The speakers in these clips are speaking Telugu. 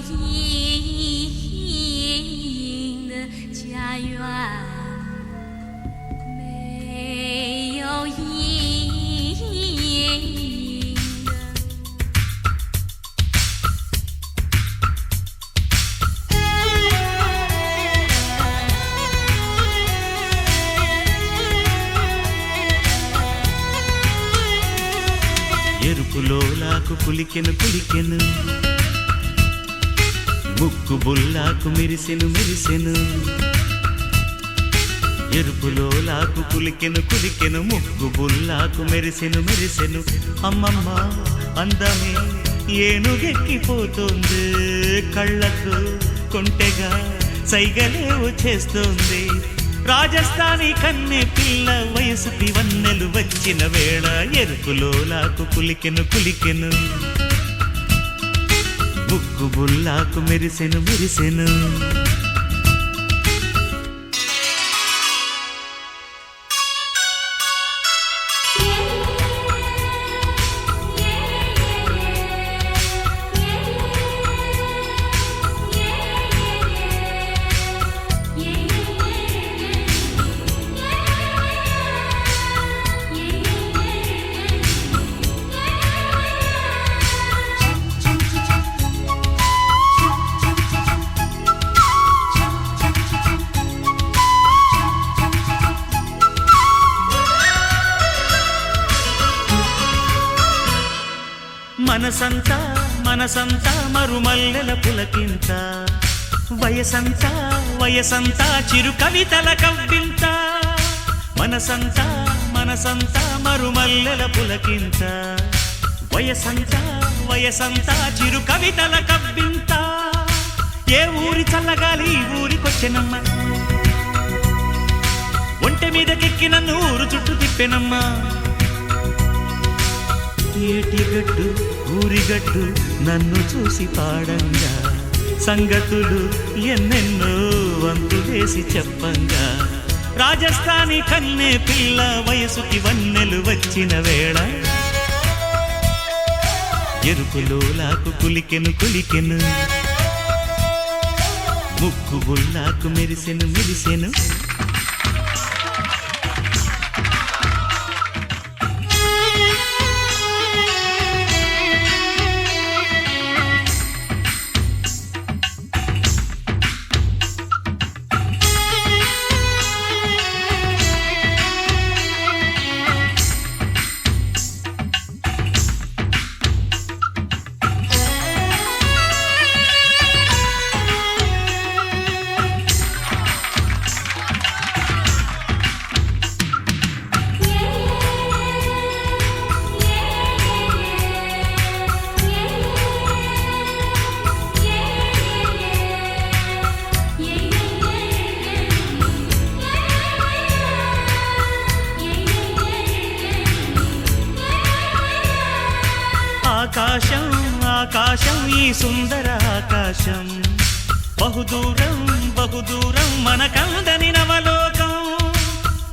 阴的家园，没有阴的。 ఎరుపులోలాకు కులికెను కులికెను ముక్కు బుల్లాకు మిరిసెను మిరిసెను. ఎరుపులో లాకు కులికెను కులికెను. ముక్కు బుల్లాకు మెరిసెను మెరిసెను. అమ్మమ్మ అందమే ఏనుగెక్కిపోతుంది. కళ్ళకు కొంటెగా సైగలేవు చేస్తుంది. రాజస్థానీ కన్నె పిల్ల వయసుకి వన్నెలు వచ్చిన వేళ ఎరుపులోలాకు కులికెను కులికెను. బుక్కు బుల్లాకు మెరిసెను మెరిసెను. మనసంతా మనసంతా మరుమల్లెల పులకింత. వయసంతా వయసంతా చిరు కవితల కవ్వింత. మనసంతా మనసంతా మరుమల్లెల పులకింత. వయసంతా వయసంతా చిరు కవితల కవ్వింత. ఏ ఊరి చల్లగాలి ఈ ఊరికొచ్చెనమ్మ ఒంటె మీదకెక్కి నన్ను ఊరు చుట్టూ తిప్పెనమ్మా. ఏటిగట్టు ఊరిగట్టు నన్ను చూసి పాడంగా. సంగతులు ఎన్నెన్నో వంతు వేసి చెప్పంగా. రాజస్థానీ కన్నె పిల్ల వయసుకి వన్నెలు వచ్చిన వేళ. ఎరుపులోలాకు కులికెను కులికెను. ముక్కు బుల్లాకు మెరిసెను మెరిసెను. ఈ సుందర ఆకాశం. బహుదూరం బహుదూరం మనకందని నవలోకం.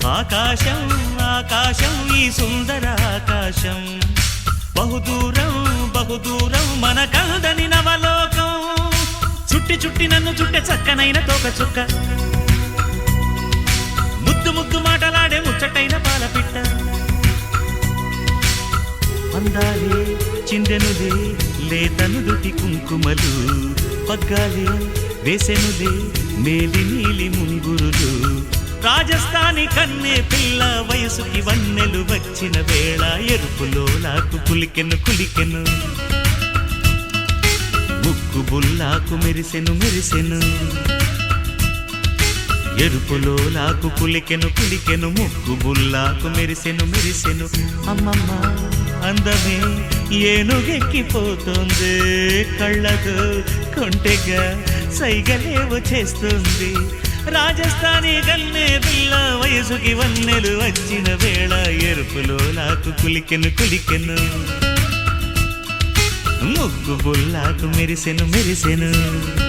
ఆకాశం ఆకాశం ఈ సుందర ఆకాశం. బహుదూరం బహుదూరం మనకందని నవలోకం. చుట్టి చుట్టి నన్ను చుట్టే చక్కనైన తోక చుక్క. ముద్దు ముద్దు మాటలాడే ముచ్చటైన పాలపిట్ట. అందాలే చిందెనులే లేతనుదుటి కుంకుమలు పగ్గాలే వేసెనులే మేలి నీలి ముంగురులు. రాజస్థానీ కన్నే పిల్ల వయసుకి వన్నెలు వచ్చిన వేళ ఎరుపులో లాకు కులికెను కులికెను ముక్కు బుల్లాకు మెరిసెను మెరిసెను. ఎరుపులో లాకు కులికెను కులికెను ముక్కు బుల్లాకు మెరిసెను మెరిసెను. అమ్మమ్మ. అందమే ఏనుగెక్కిపోతుంది. కళ్ళకు కొంటెగా సైగలేవు చేస్తుంది. రాజస్థానీ గల్లే పిల్ల వయసుకి వన్నెలు వచ్చిన వేళ ఎరుపులో నాకు కులికెను కులికెను. ముగ్గు బుల్లాకు మెరిసెను మెరిసెను.